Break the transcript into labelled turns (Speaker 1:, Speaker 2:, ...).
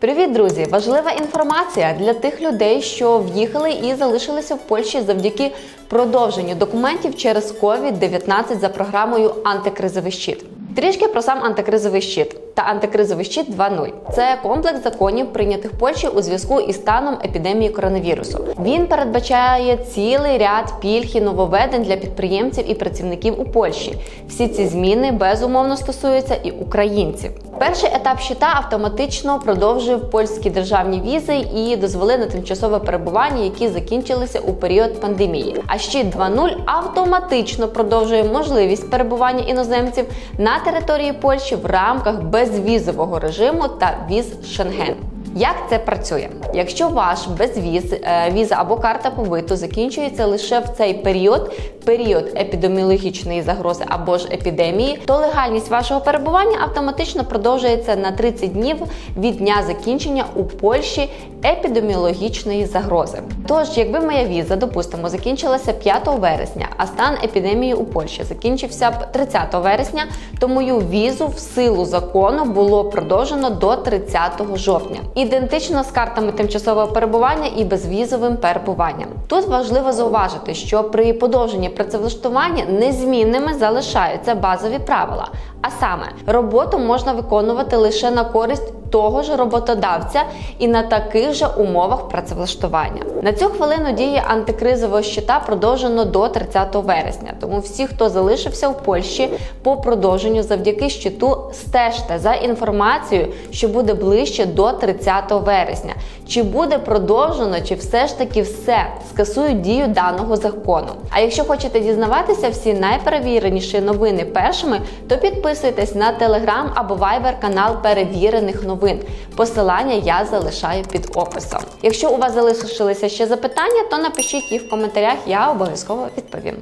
Speaker 1: Привіт, друзі! Важлива інформація для тих людей, що в'їхали і залишилися в Польщі завдяки продовженню документів через COVID-19 за програмою Антикризовий щит. Трішки про сам антикризовий щит та антикризовий щит 2.0. Це комплекс законів, прийнятих Польщі у зв'язку із станом епідемії коронавірусу. Він передбачає цілий ряд пільг і нововведень для підприємців і працівників у Польщі. Всі ці зміни безумовно стосуються і українців. Перший етап щита автоматично продовжив польські державні візи і дозволи на тимчасове перебування, які закінчилися у період пандемії. А щит 2.0 автоматично продовжує можливість перебування іноземців на території Польщі в рамках безвізового режиму та віз Шенген. Як це працює? Якщо ваш безвіз, е, віза або карта побиту закінчується лише в цей період, період епідеміологічної загрози або ж епідемії, то легальність вашого перебування автоматично продовжується на 30 днів від дня закінчення у Польщі епідеміологічної загрози. Тож, якби моя віза, допустимо, закінчилася 5 вересня, а стан епідемії у Польщі закінчився б 30 вересня, то мою візу в силу закону було продовжено до 30 жовтня. Ідентично з картами тимчасового перебування і безвізовим перебуванням. Тут важливо зауважити, що при подовженні працевлаштування незмінними залишаються базові правила. А саме, роботу можна виконувати лише на користь того ж роботодавця і на таких же умовах працевлаштування. На цю хвилину діє антикризового щита продовжено до 30 вересня. Тому всі, хто залишився в Польщі по продовженню завдяки щиту, стежте за інформацією, що буде ближче до 30 вересня. Чи буде продовжено, чи все ж таки все скасують дію даного закону. А якщо хочете дізнаватися всі найперевіреніші новини першими, то підписуйтесь на телеграм або вайбер канал перевірених новин. Посилання я залишаю під описом. Якщо у вас залишилися ще запитання, то напишіть їх в коментарях, я обов'язково відповім.